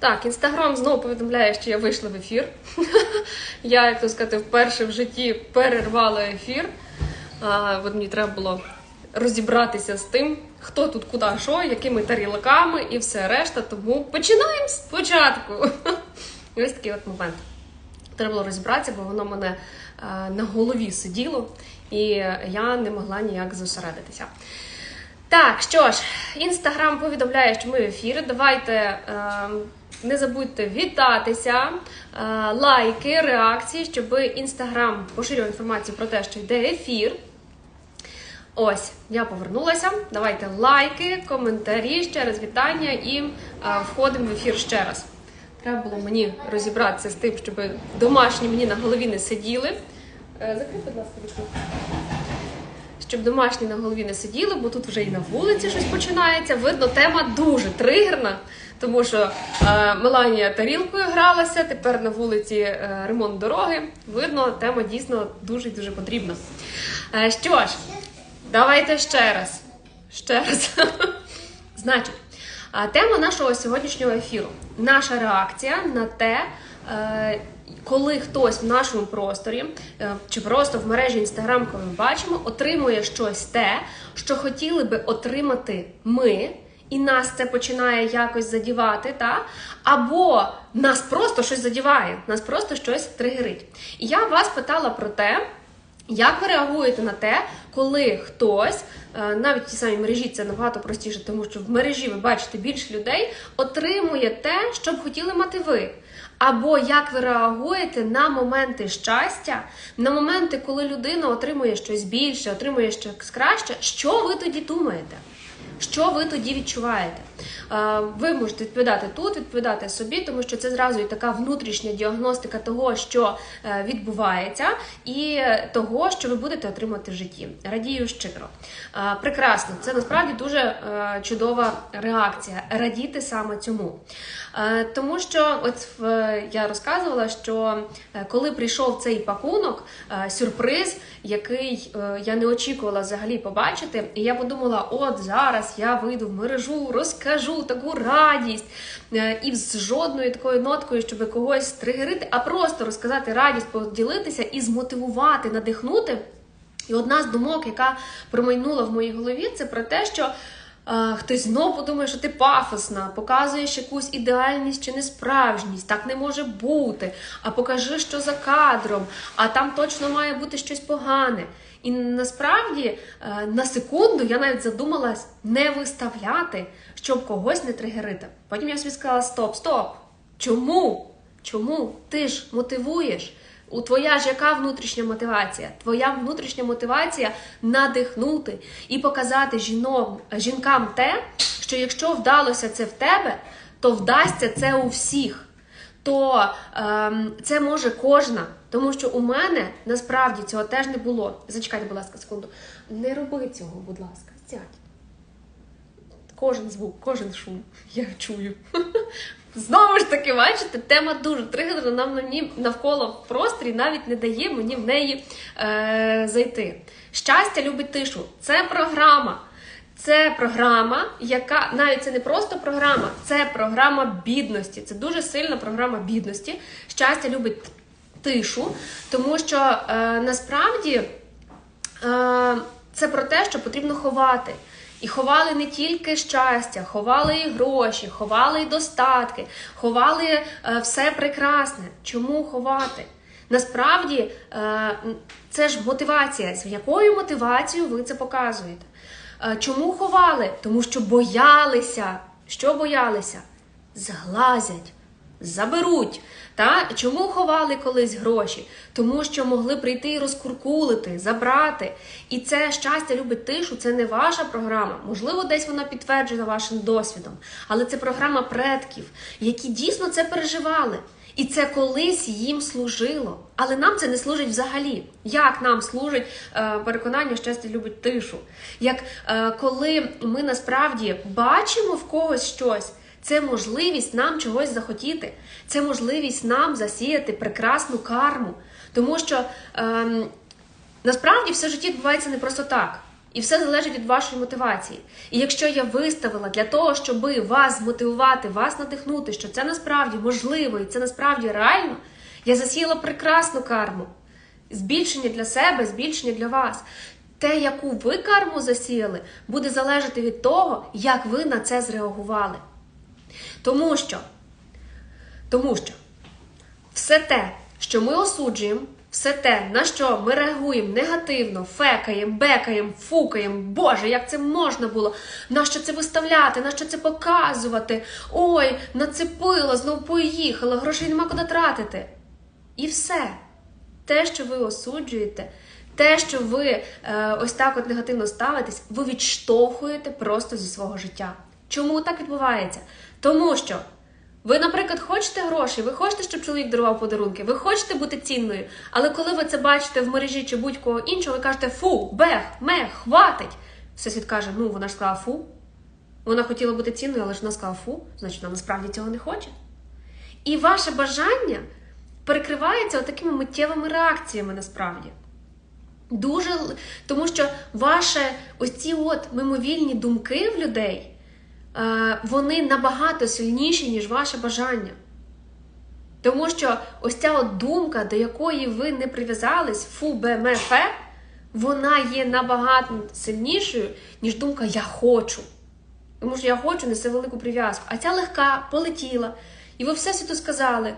Так, інстаграм знову повідомляє, що я вийшла в ефір. Я, як то сказати, вперше в житті перервала ефір. А, от мені треба було розібратися з тим, хто тут куди що, якими тарілками і все решта. Тому починаємо спочатку. Ось такий от момент. Треба було розібратися, бо воно мене на голові сиділо, і я не могла ніяк зосередитися. Так, що ж, інстаграм повідомляє, що ми в ефірі. Давайте е, не забудьте вітатися, е, лайки, реакції, щоб інстаграм поширював інформацію про те, що йде ефір. Ось, я повернулася. Давайте лайки, коментарі, ще раз вітання і е, входимо в ефір ще раз. Треба було мені розібратися з тим, щоб домашні мені на голові не сиділи. Е, Закрий, будь ласка, вікно. Щоб домашні на голові не сиділи, бо тут вже і на вулиці щось починається. Видно, тема дуже тригерна, тому що е, Меланія тарілкою гралася, тепер на вулиці е, ремонт дороги. Видно, тема дійсно дуже дуже потрібна. Е, що ж, давайте ще раз. Ще раз. Значить, тема нашого сьогоднішнього ефіру наша реакція на те, е, коли хтось в нашому просторі е, чи просто в мережі Інстаграм, коли ми бачимо, отримує щось те, що хотіли би отримати ми. І нас це починає якось задівати, та? або нас просто щось задіває, нас просто щось тригерить. І я вас питала про те, як ви реагуєте на те, коли хтось, е, навіть в тій самій мережі це набагато простіше, тому що в мережі ви бачите більше людей, отримує те, що б хотіли мати ви. Або як ви реагуєте на моменти щастя, на моменти, коли людина отримує щось більше, отримує щось краще, що ви тоді думаєте? Що ви тоді відчуваєте? Е, Ви можете відповідати тут, відповідати собі, тому що це зразу і така внутрішня діагностика того, що е, відбувається, і того, що ви будете отримати в житті. Радію щиро. Е, Прекрасно, це насправді дуже е, чудова реакція. Радіти саме цьому. Е, Тому що, от я розказувала, що е, коли прийшов цей пакунок, е, сюрприз, який я не очікувала взагалі побачити, і я подумала: от зараз я вийду в мережу, розкажу таку радість, і з жодною такою ноткою, щоб когось тригерити, а просто розказати радість, поділитися і змотивувати, надихнути. І одна з думок, яка промайнула в моїй голові, це про те, що хтось знову подумає, що ти пафосна, показуєш якусь ідеальність чи несправжність, так не може бути. А покажи, що за кадром, а там точно має бути щось погане. І насправді е, на секунду я навіть задумалась не виставляти, щоб когось не тригерити. Потім я собі сказала: стоп, стоп. Чому? Чому? Ти ж мотивуєш. У твоя ж яка внутрішня мотивація? Твоя внутрішня мотивація надихнути і показати жінок, жінкам те, що якщо вдалося це в тебе, то вдасться це у всіх. То ем, це може кожна. Тому що у мене насправді цього теж не було. Зачекайте, будь ласка, секунду. Не роби цього, будь ласка, сядь. Кожен звук, кожен шум я чую. Знову ж таки, бачите, тема дуже тригерна, нам на ній навколо в просторі навіть не дає мені в неї е, зайти. Щастя любить тишу. Це програма. Це програма, яка навіть це не просто програма, це програма бідності. Це дуже сильна програма бідності. Щастя любить тишу, тому що е, насправді е, це про те, що потрібно ховати. І ховали не тільки щастя, ховали і гроші, ховали і достатки, ховали е, все прекрасне. Чому ховати? Насправді е, це ж мотивація. З якою мотивацією ви це показуєте? Е, Чому ховали? Тому що боялися. Що боялися? Зглазять, заберуть. Та? Чому ховали колись гроші? Тому що могли прийти і розкуркулити, забрати. І це щастя любить тишу, це не ваша програма. Можливо, десь вона підтверджена вашим досвідом, але це програма предків, які дійсно це переживали. І це колись їм служило. Але нам це не служить взагалі. Як нам служить е, переконання, щастя любить тишу? Як е, коли ми насправді бачимо в когось щось, це можливість нам чогось захотіти, це можливість нам засіяти прекрасну карму. Тому що ем, насправді все життя відбувається не просто так. І все залежить від вашої мотивації. І якщо я виставила для того, щоб вас змотивувати, вас надихнути, що це насправді можливо і це насправді реально, я засіяла прекрасну карму. Збільшення для себе, збільшення для вас. Те, яку ви карму засіяли, буде залежати від того, як ви на це зреагували. Тому що, тому що все те, що ми осуджуємо, все те, на що ми реагуємо негативно, фекаємо, бекаємо, фукаємо, Боже, як це можна було? Нащо це виставляти? Нащо це показувати? Ой, нацепила, знову поїхала, грошей нема куди тратити. І все. Те, що ви осуджуєте, те, що ви е, ось так от негативно ставитесь, ви відштовхуєте просто зі свого життя. Чому так відбувається? Тому що ви, наприклад, хочете гроші, ви хочете, щоб чоловік дарував подарунки, ви хочете бути цінною, але коли ви це бачите в мережі чи будь-кого іншого, ви кажете фу, бех, мех, хватить. Всесвіт каже, ну вона ж сказала фу. Вона хотіла бути цінною, але ж вона сказала фу, значить вона насправді цього не хоче. І ваше бажання перекривається такими миттєвими реакціями насправді. Дуже тому що ваші ось ці от мимовільні думки в людей, вони набагато сильніші, ніж ваше бажання. Тому що ось ця от думка, до якої ви не прив'язались, фу, бе, ме, фе, вона є набагато сильнішою, ніж думка Я хочу. Тому що я хочу несе велику прив'язку. А ця легка полетіла. І ви все світу сказали: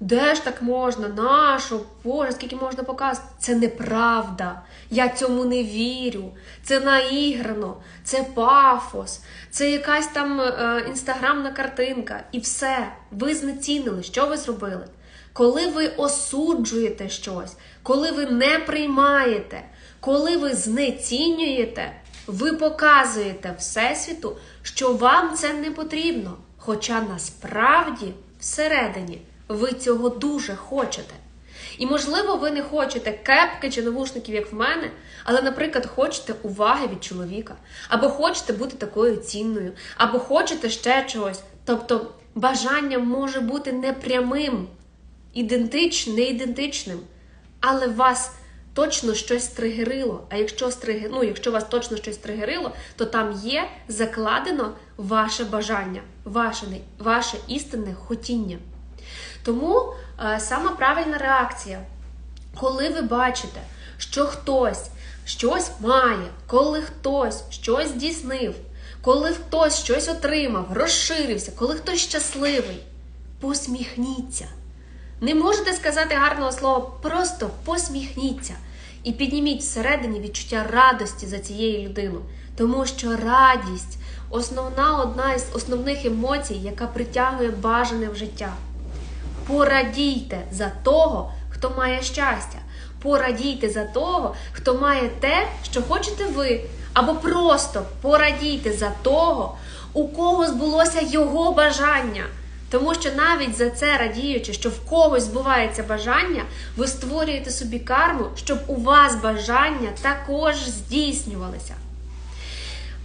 де ж так можна? Нащо? Боже, скільки можна показувати? Це неправда. Я цьому не вірю. Це наіграно, це пафос, це якась там е, інстаграмна картинка. І все. Ви знецінили. Що ви зробили? Коли ви осуджуєте щось, коли ви не приймаєте, коли ви знецінюєте, ви показуєте Всесвіту, що вам це не потрібно. Хоча насправді всередині ви цього дуже хочете. І, можливо, ви не хочете кепки чи навушників, як в мене, але, наприклад, хочете уваги від чоловіка, або хочете бути такою цінною, або хочете ще чогось. Тобто бажання може бути непрямим, ідентичним, не ідентичним, але вас точно щось тригерило. А якщо стриги... ну, якщо вас точно щось тригерило, то там є закладено ваше бажання, ваше, ваше істинне хотіння. Тому е, сама правильна реакція, коли ви бачите, що хтось щось має, коли хтось щось здійснив, коли хтось щось отримав, розширився, коли хтось щасливий, посміхніться. Не можете сказати гарного слова, просто посміхніться і підніміть всередині відчуття радості за цією людину, тому що радість основна одна із основних емоцій, яка притягує бажане в життя. Порадійте за того, хто має щастя. Порадійте за того, хто має те, що хочете ви. Або просто порадійте за того, у кого збулося його бажання. Тому що навіть за це радіючи, що в когось збувається бажання, ви створюєте собі карму, щоб у вас бажання також здійснювалися.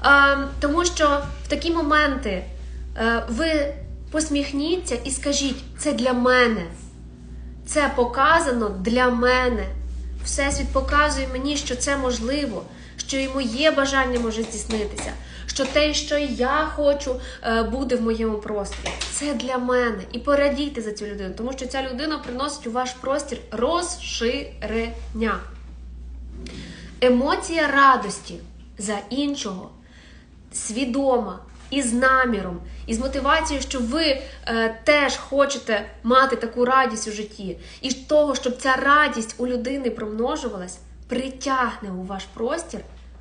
Е, тому що в такі моменти е, ви посміхніться і скажіть: це для мене. Це показано для мене. Всесвіт показує мені, що це можливо, що і моє бажання може здійснитися, що те, що я хочу, е, буде в моєму просторі. Це для мене. І порадійте за цю людину, тому що ця людина приносить у ваш простір розширення. Емоція радості за іншого свідома і з наміром, і з мотивацією, що ви е, теж хочете мати таку радість у житті, і того, щоб ця радість у людини промножувалась, притягне у ваш простір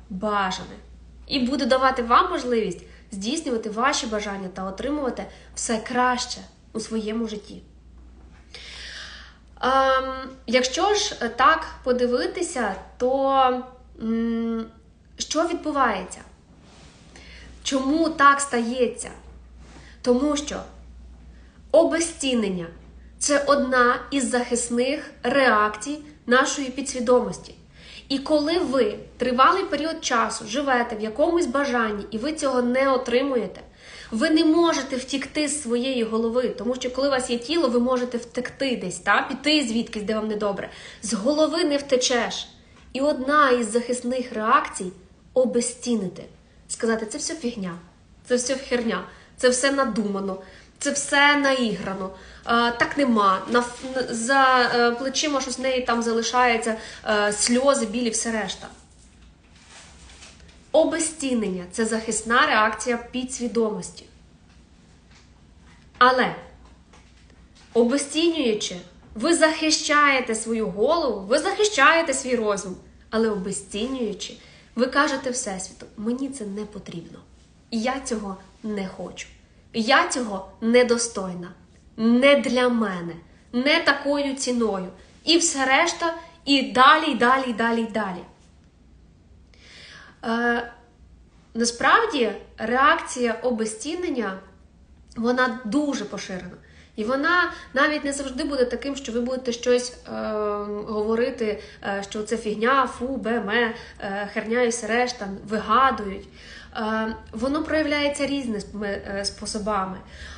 бажане і буде давати вам можливість здійснювати ваші бажання та отримувати все краще у своєму житті. Ем, якщо ж е, так подивитися, то м, що відбувається? Чому так стається? Тому що обезцінення це одна із захисних реакцій нашої підсвідомості. І коли ви тривалий період часу живете в якомусь бажанні і ви цього не отримуєте, ви не можете втікти з своєї голови, тому що коли у вас є тіло, ви можете втекти десь, та? піти звідкись, де вам недобре. З голови не втечеш. І одна із захисних реакцій обезцінити, сказати, це все фігня, це все херня, це все надумано, це все наіграно. Е, так нема. За е, плечима щось в неї там залишається е, сльози, білі, все решта. Обезцінення це захисна реакція підсвідомості. Але обезцінюючи, ви захищаєте свою голову, ви захищаєте свій розум, але обезцінюючи, ви кажете Всесвіту, мені це не потрібно. Я цього не хочу. Я цього недостойна. Не для мене, не такою ціною. І все решта, і далі, і далі, і далі, і далі. Е, насправді реакція обезцінення вона дуже поширена. І вона навіть не завжди буде таким, що ви будете щось е, говорити, е, що це фігня, фу, беме, е, херня і все решта, вигадують. Е, воно проявляється різними е, способами.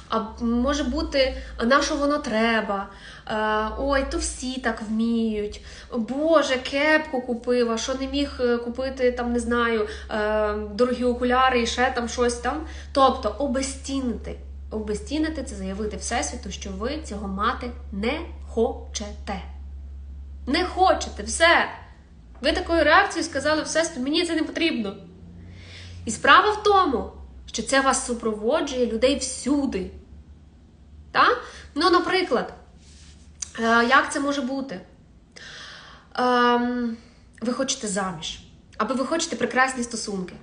А може бути, на що воно треба? Е, ой, то всі так вміють. Боже, кепку купив, а що не міг е, купити, там не знаю, е, дорогі окуляри і ще там щось там. Тобто обезцінити. Обезцінити це заявити Всесвіту, що ви цього мати не хочете. Не хочете, все. Ви такою реакцією сказали Всесвіту, мені це не потрібно. І справа в тому, що це вас супроводжує людей всюди. Так? Ну, наприклад, е, як це може бути? Ем, ви хочете заміж, або ви хочете прекрасні стосунки.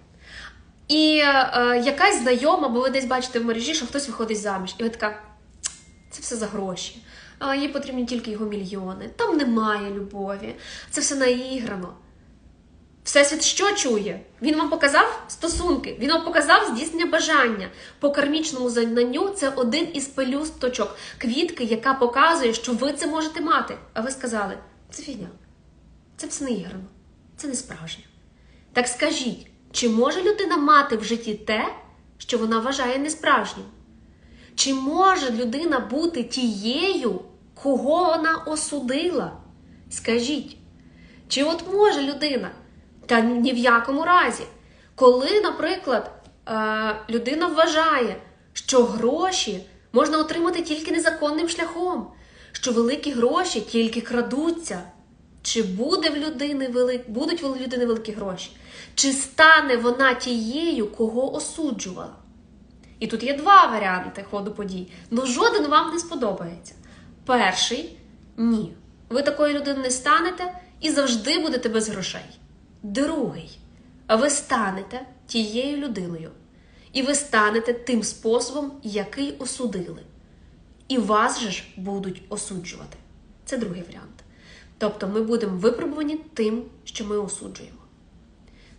І е, якась знайома, бо ви десь бачите в мережі, що хтось виходить заміж. І ви така, це все за гроші. А, їй потрібні тільки його мільйони. Там немає любові. Це все наіграно. Всесвіт що чує? Він вам показав стосунки, він вам показав здійснення бажання. По кармічному знанню це один із пелюсточок квітки, яка показує, що ви це можете мати. А ви сказали, це фігня, це все наіграно, це не справжнє. Так скажіть, чи може людина мати в житті те, що вона вважає несправжнім? Чи може людина бути тією, кого вона осудила? Скажіть, чи от може людина? Та ні в якому разі. Коли, наприклад, е, людина вважає, що гроші можна отримати тільки незаконним шляхом, що великі гроші тільки крадуться. Чи буде в людини вели... будуть в людини великі гроші? Чи стане вона тією, кого осуджувала? І тут є два варіанти ходу подій. Ну жоден вам не сподобається. Перший ні. Ви такою людиною не станете і завжди будете без грошей. Другий, ви станете тією людиною. І ви станете тим способом, який осудили. І вас же ж будуть осуджувати. Це другий варіант. Тобто ми будемо випробувані тим, що ми осуджуємо.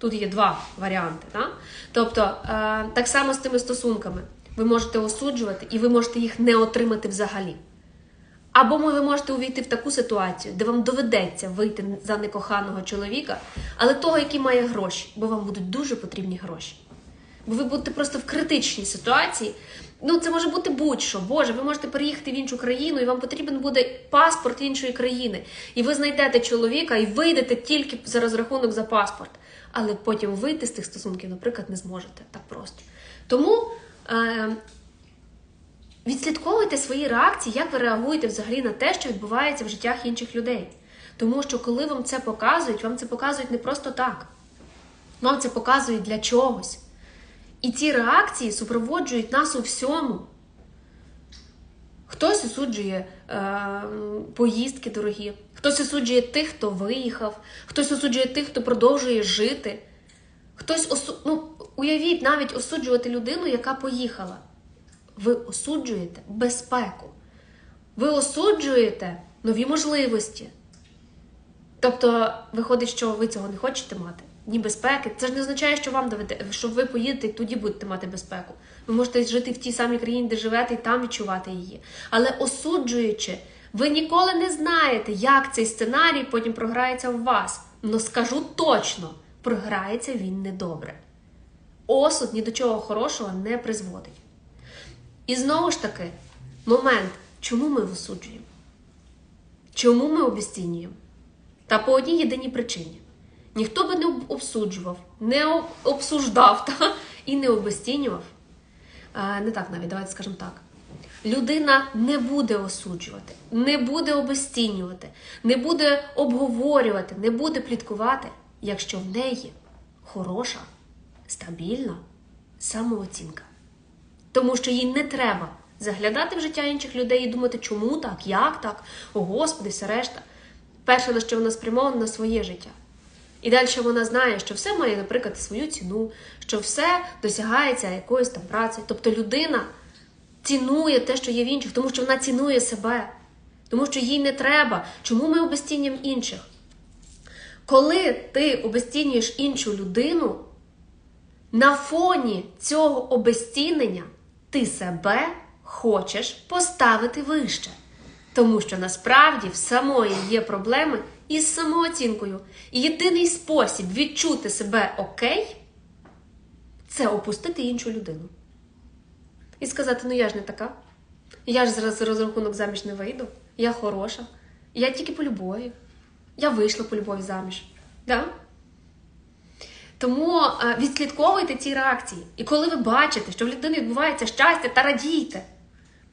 Тут є два варіанти. Так? Тобто, е, так само з тими стосунками. Ви можете осуджувати і ви можете їх не отримати взагалі. Або ви можете увійти в таку ситуацію, де вам доведеться вийти за некоханого чоловіка, але того, який має гроші, бо вам будуть дуже потрібні гроші. Бо ви будете просто в критичній ситуації. Ну, це може бути будь-що. Боже, ви можете переїхати в іншу країну, і вам потрібен буде паспорт іншої країни. І ви знайдете чоловіка і вийдете тільки за розрахунок за паспорт. Але потім вийти з тих стосунків, наприклад, не зможете так просто. Тому е, відслідковуйте свої реакції, як ви реагуєте взагалі на те, що відбувається в життях інших людей. Тому що коли вам це показують, вам це показують не просто так. Вам це показують для чогось. І ці реакції супроводжують нас у всьому. Хтось осуджує е, поїздки дорогі, хтось осуджує тих, хто виїхав, хтось осуджує тих, хто продовжує жити. Хтось осу... ну, уявіть навіть осуджувати людину, яка поїхала. Ви осуджуєте безпеку. Ви осуджуєте нові можливості. Тобто, виходить, що ви цього не хочете мати. Ні безпеки. Це ж не означає, що вам доведе, що ви поїдете і тоді будете мати безпеку. Ви можете жити в тій самій країні, де живете, і там відчувати її. Але осуджуючи, ви ніколи не знаєте, як цей сценарій потім програється в вас. Но скажу точно, програється він недобре. Осуд ні до чого хорошого не призводить. І знову ж таки, момент, чому ми осуджуємо? Чому ми обесцінюємо? Та по одній єдиній причині. ніхто би не обсуджував, не обсуждав та, і не обесцінював. Не так навіть, давайте скажемо так. Людина не буде осуджувати, не буде обесцінювати, не буде обговорювати, не буде пліткувати, якщо в неї хороша, стабільна самооцінка. Тому що їй не треба заглядати в життя інших людей і думати, чому так, як так, о Господи, все решта. Перше, на що вона спрямована на своє життя. І далі вона знає, що все має, наприклад, свою ціну, що все досягається якоюсь там працею. Тобто людина цінує те, що є в інших, тому що вона цінує себе, тому що їй не треба. Чому ми обесцінюємо інших? Коли ти обесцінюєш іншу людину, на фоні цього обезцінення ти себе хочеш поставити вище. Тому що насправді в самої є проблеми із самооцінкою. І єдиний спосіб відчути себе окей це опустити іншу людину. І сказати: ну я ж не така. Я ж зараз за розрахунок заміж не вийду. Я хороша. Я тільки по любові. Я вийшла по любові заміж. Да? Тому е, відслідковуйте ці реакції. І коли ви бачите, що в людини відбувається щастя, та радійте.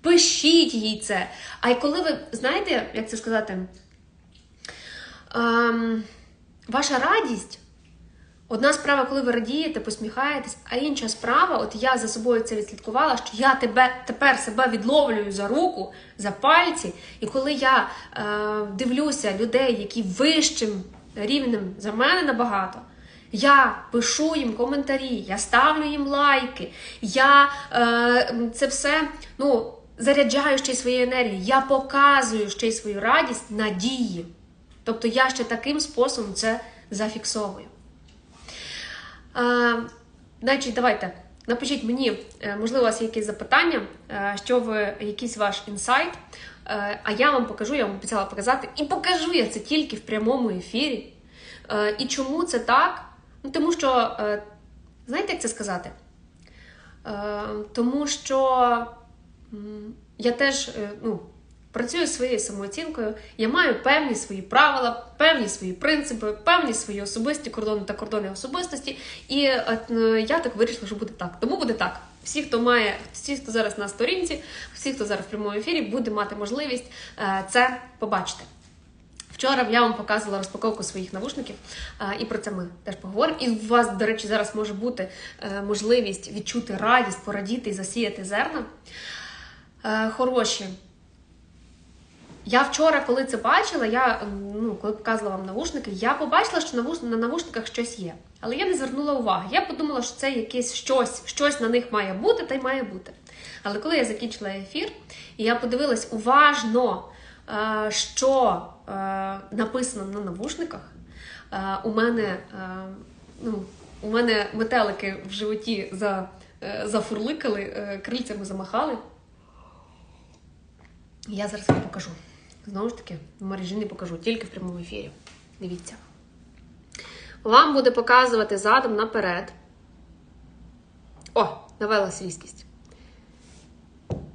Пишіть їй це. А й коли ви знаєте, як це сказати, ем, ваша радість. Одна справа, коли ви радієте, посміхаєтесь, а інша справа, от я за собою це відслідкувала, що я тебе тепер себе відловлюю за руку, за пальці. І коли я е, дивлюся людей, які вищим рівнем за мене набагато, я пишу їм коментарі, я ставлю їм лайки, я е, це все ну, заряджаю ще й своєю енергією, я показую ще й свою радість надії. Тобто я ще таким способом це зафіксовую. А, значить, давайте напишіть мені, е, можливо, у вас є якісь запитання, е, що ви, якийсь ваш інсайт. Е, А я вам покажу, я вам обіцяла показати, і покажу я це тільки в прямому ефірі. І чому це так? Ну, тому що, знаєте, як це сказати? Тому що я теж ну, працюю своєю самооцінкою, я маю певні свої правила, певні свої принципи, певні свої особисті кордони та кордони особистості. І е, е, я так вирішила, що буде так. Тому буде так. Всі, хто має, всі, хто зараз на сторінці, всі, хто зараз в прямому ефірі, буде мати можливість е, це побачити. Вчора я вам показувала розпаковку своїх навушників, і про це ми теж поговоримо. І у вас, до речі, зараз може бути можливість відчути радість, порадіти і засіяти зерна. Хороші. Я вчора, коли це бачила, я ну, коли показувала вам навушники, я побачила, що на навушниках щось є. Але я не звернула уваги. Я подумала, що це якесь щось, щось на них має бути, та й має бути. Але коли я закінчила ефір, і я подивилась уважно, е, що е, написано на навушниках, е, у мене, ну, у мене метелики в животі за, зафурликали, крильцями замахали. Я зараз вам покажу. Знову ж таки, в мережі не покажу, тільки в прямому ефірі. Дивіться. Вам буде показувати задом наперед. О, навела свійськість.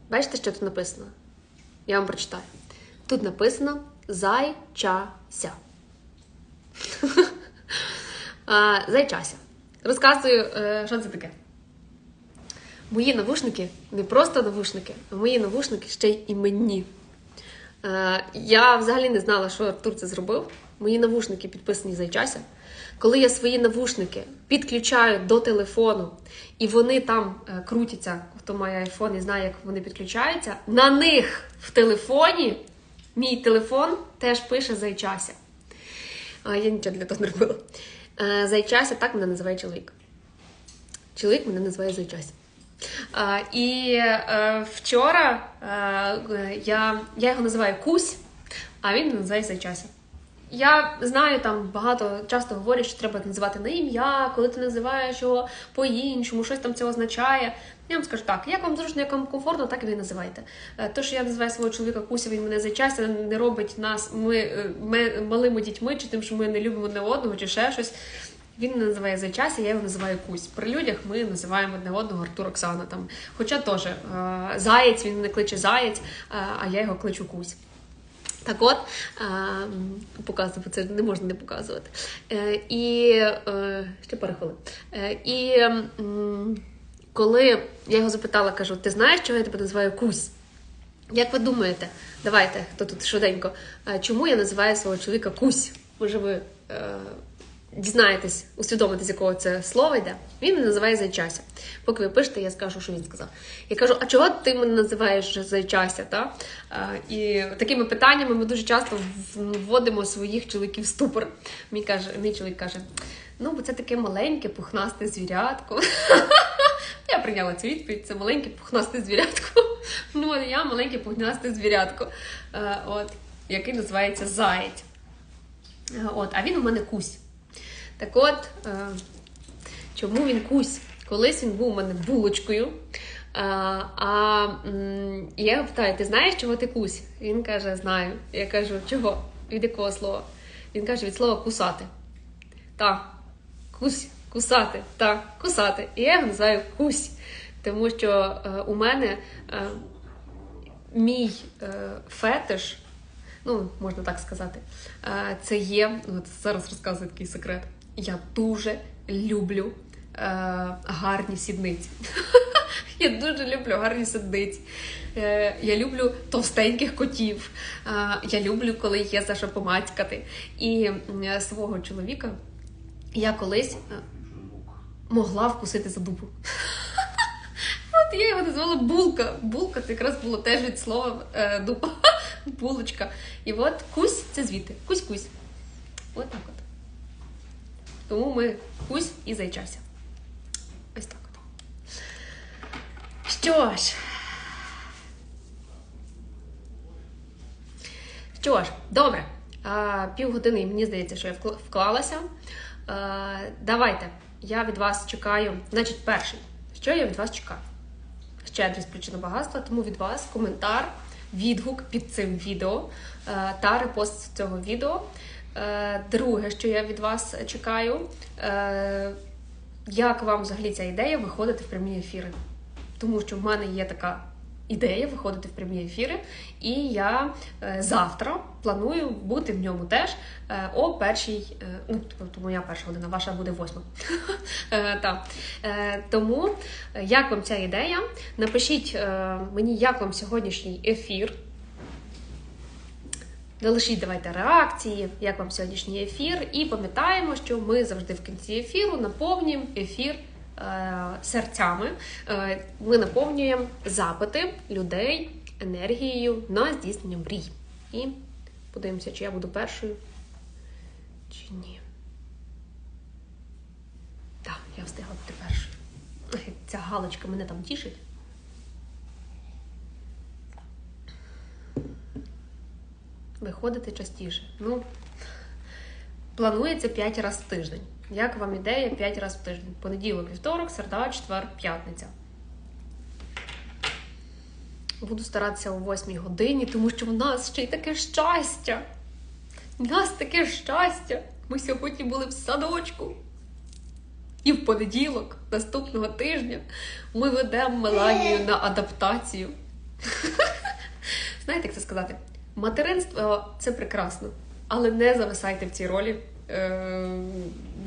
Бачите, що тут написано? Я вам прочитаю. Тут написано зайчася. Зайчася. Розказую, е, що це таке. Мої навушники не просто навушники, а мої навушники ще й іменні. Е, я взагалі не знала, що Артур це зробив. Мої навушники підписані зайчася. Коли я свої навушники підключаю до телефону, і вони там е, крутяться, хто має айфон і знає, як вони підключаються, на них в телефоні мій телефон теж пише зайчася. Я нічого для того не робила. Е, Зайчася, так мене називає чоловік. Чоловік мене називає зайчася. І е, вчора е, я, я його називаю Кусь, а він мене називає Зайчася. Я знаю, там багато часто говорять, що треба називати на ім'я, коли ти називаєш його по-іншому, щось там це означає. Я вам скажу так, як вам зручно, як вам комфортно, так і ви називайте. Е, То, що я називаю свого чоловіка Куся, він мене зайчася, не робить нас ми, ми малими дітьми, чи тим, що ми не любимо одне одного, чи ще щось. Він мене називає Зайчася, я його називаю Кусь. При людях ми називаємо одне одного Артур Оксана. Там. Хоча теж е, Заєць, він не кличе Заєць, е, а я його кличу Кусь. Так от, е, показувати це не можна не показувати. І ще пару хвилин. І коли я його запитала, кажу: ти знаєш, чого я тебе називаю Кусь? Як ви думаєте, давайте, хто тут швиденько, чому я називаю свого чоловіка Кусь? Може, ви е, дізнаєтесь, усвідомите, з якого це слово йде? Він мене називає Зайчася. Поки ви пишете, я скажу, що він сказав. Я кажу: а чого ти мене називаєш Зайчася? Та? Е, і такими питаннями ми дуже часто вводимо своїх чоловіків в ступор. Мій, каже, мій чоловік каже: ну, бо це таке маленьке, пухнасте звірятко. Я прийняла цю відповідь, це маленьке пухнасте звірятко. Ну, а я маленьке пухнасте звірятко, е, от, який називається Заєць. Е, От, а він у мене кусь. Так от, е, чому він кусь? Колись він був у мене булочкою. А, а я його питаю: ти знаєш, чого ти кусь? Він каже, знаю. Я кажу, чого? Від якого слова? Він каже, від слова кусати. Так, кусь, кусати, так, кусати. І я його називаю кусь. Тому що е, у мене е, мій е, фетиш, ну, можна так сказати, е, це є. От зараз розказую такий секрет. Я дуже люблю е, гарні сідниці. Я дуже люблю гарні сідниці. Е, Я люблю товстеньких котів. Е, Я люблю, коли є за що помацькати. І м, свого чоловіка я колись е, могла вкусити за дубу. От я його назвала булка. Булка це якраз було теж від слова е. Булочка. І от кусь це звідти. Кусь-кусь. От так от. Тому ми кусь і зайчася. Ось так. Що ж. Що ж, добре. Півгодини, мені здається, що я вклалася. Давайте. Я від вас чекаю. Значить, перший. Що я від вас чекаю? Щедрість причина багатства, тому від вас коментар, відгук під цим відео та репост цього відео. Е, Друге, що я від вас чекаю, е, як вам взагалі ця ідея виходити в прямі ефіри? Тому що в мене є така ідея виходити в прямі ефіри, і я е, завтра планую бути в ньому теж о першій, ну тобто моя перша година, ваша буде восьма. Тому як вам ця ідея? Напишіть мені, як вам сьогоднішній ефір. Залишіть давайте реакції, як вам сьогоднішній ефір, і пам'ятаємо, що ми завжди в кінці ефіру наповнюємо ефір е, серцями. Е, ми наповнюємо запити людей енергією на здійснення мрій. І подивимося, чи я буду першою, чи ні. Так, я встигла бути першою. Ця галочка мене там тішить. Виходити частіше. Ну, планується 5 разів в тиждень. Як вам ідея 5 разів в тиждень? Понеділок, вівторок, середа, четвер, п'ятниця. Буду старатися о 8 годині, тому що в нас ще й таке щастя. У нас таке щастя. Ми сьогодні були в садочку. І в понеділок, наступного тижня, ми ведемо Меланію на адаптацію. Знаєте, як це сказати? Материнство це прекрасно, але не зависайте в цій ролі е-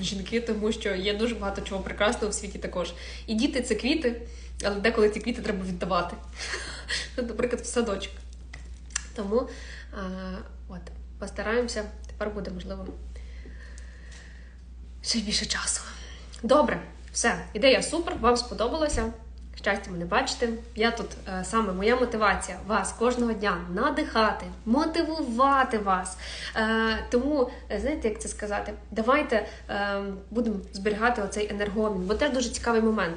жінки, тому що є дуже багато чого прекрасного в світі також. І діти це квіти, але деколи ці квіти треба віддавати. Наприклад, в садочок. Тому е- от, постараємося, тепер буде можливо ще більше часу. Добре, все, ідея супер, вам сподобалося. Щастя мене бачите. Я тут е, саме моя мотивація вас кожного дня надихати, мотивувати вас. Е, тому, е, знаєте, як це сказати? Давайте будемо зберігати оцей енергообмін, бо теж дуже цікавий момент.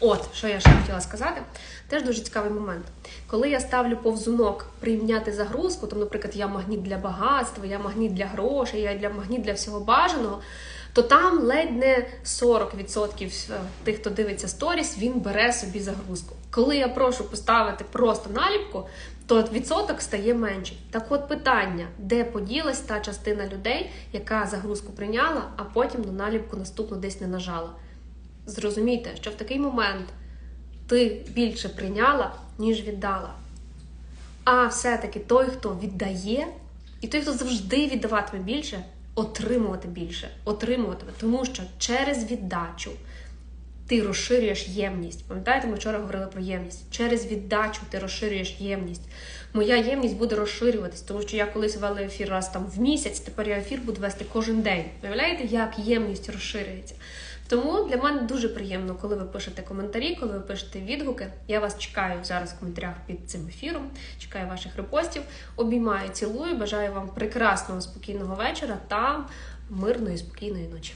От, що я ще хотіла сказати, теж дуже цікавий момент. Коли я ставлю повзунок прийняти загрузку, то, наприклад, я магніт для багатства, я магніт для грошей, я для магніт для всього бажаного, то там ледь не 40% тих, хто дивиться сторіс, він бере собі загрузку. Коли я прошу поставити просто наліпку, то відсоток стає менший. Так от питання, де поділась та частина людей, яка загрузку прийняла, а потім на наліпку наступну десь не нажала. Зрозумійте, що в такий момент ти більше прийняла, ніж віддала. А все-таки той, хто віддає, і той, хто завжди віддаватиме більше, отримувати більше, отримуватиме. Тому що через віддачу ти розширюєш ємність. Пам'ятаєте, ми вчора говорили про ємність. Через віддачу ти розширюєш ємність. Моя ємність буде розширюватись, тому що я колись вела ефір раз там в місяць, тепер я ефір буду вести кожен день. Уявляєте, як ємність розширюється? Тому для мене дуже приємно, коли ви пишете коментарі, коли ви пишете відгуки. Я вас чекаю зараз в коментарях під цим ефіром. Чекаю ваших репостів. Обіймаю, цілую. Бажаю вам прекрасного спокійного вечора та мирної спокійної ночі.